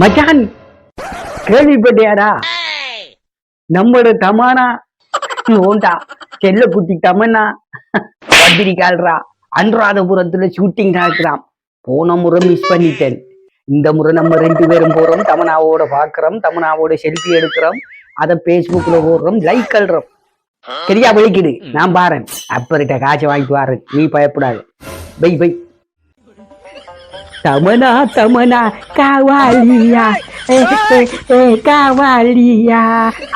மச்சான் கேள்விப்பட்டியாரா நம்மளோட தமானா ஓண்டா செல்ல குட்டி தமன்னா பத்திரிக்கால்ரா அனுராதபுரத்துல ஷூட்டிங் நடக்கிறான் போன முறை மிஸ் பண்ணிட்டேன். இந்த முறை நம்ம ரெண்டு பேரும் போறோம் தமனாவோட பாக்குறோம் தமனாவோட செல்ஃபி எடுக்கிறோம் அதை பேஸ்புக்ல போடுறோம் லைக் அல்றோம் சரியா விழிக்குது நான் பாறேன். அப்பர்கிட்ட காய்ச்சல் வாங்கிட்டு வாரேன். நீ பயப்படாது. Bye bye. தமனா தமனா காவாலியா ஏ, காவாலியா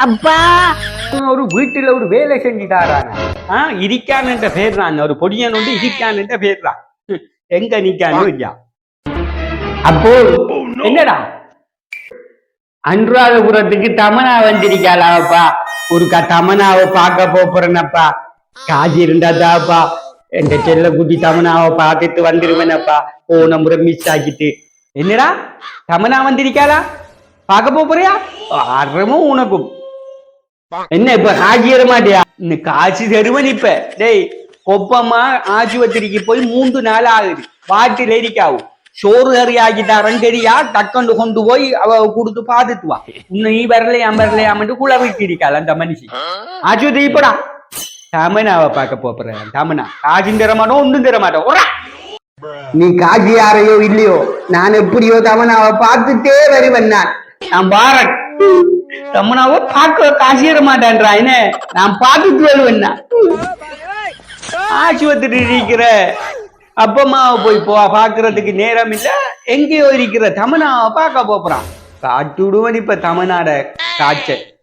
அப்பா ஒரு வீட்டுல ஒரு வேலை செஞ்சுட்டாராங்க ஆ இருக்கான்ன்ற பேர் ஒரு பொடியன் வந்து இருக்கான்ன்ற பேர் எங்க நிக்கானோ இல்லையா அப்போ என்னடா அன்றாதபுரத்துக்கு தமனா வந்திருக்காளாப்பா க தமனாவை பார்க்க போறேனப்பா காஜி இருந்தாதாப்பா என் செல்ல குட்டி தமனாவை பார்த்துட்டு வந்துருவேனப்பா போன முறை மிஸ் ஆக்கிட்டு என்னடா தமனா வந்திருக்காளா பார்க்க போறியா அறமும் உனக்கும் என்ன இப்ப காசு ஏற மாட்டியா இன்னும் காசு தருவன் இப்ப டேய் கொப்பமா ஆஸ்பத்திரிக்கு போய் மூன்று நாள் ஆகுது பாட்டில் எரிக்காவும் சோறு கறி ஆக்கிட்டாரன் தெரியா டக்கண்டு கொண்டு போய் அவ கொடுத்து பாத்துட்டு வா இன்னும் நீ வரலையாம் வரலையாமட்டு குளவிட்டு இருக்காள் அந்த மனுஷி ஆஸ்பத்திரி இப்படா தமனாவை பார்க்க போறேன். தமனா. காசும் தர மாட்டோம் ஒன்றும் தர மாட்டோம். ஒரா. நீ காஜி யாரையோ இல்லையோ? நான் எப்படியோ தமனாவை பார்த்துட்டே வருவேன் நான். நான் பாரன். தமனாவை பார்க்க காசு ஏற மாட்டேன்றா என்ன? நான் பார்த்துட்டு வருவேன் நான். ஆஸ்பத்திரி இருக்கிற அப்பம்மாவை போய் போ பாக்குறதுக்கு நேரம் இல்ல எங்கேயோ இருக்கிற தமனாவை பார்க்க போறான். காட்டுடுவன் இப்ப தமனாட காய்ச்சல்.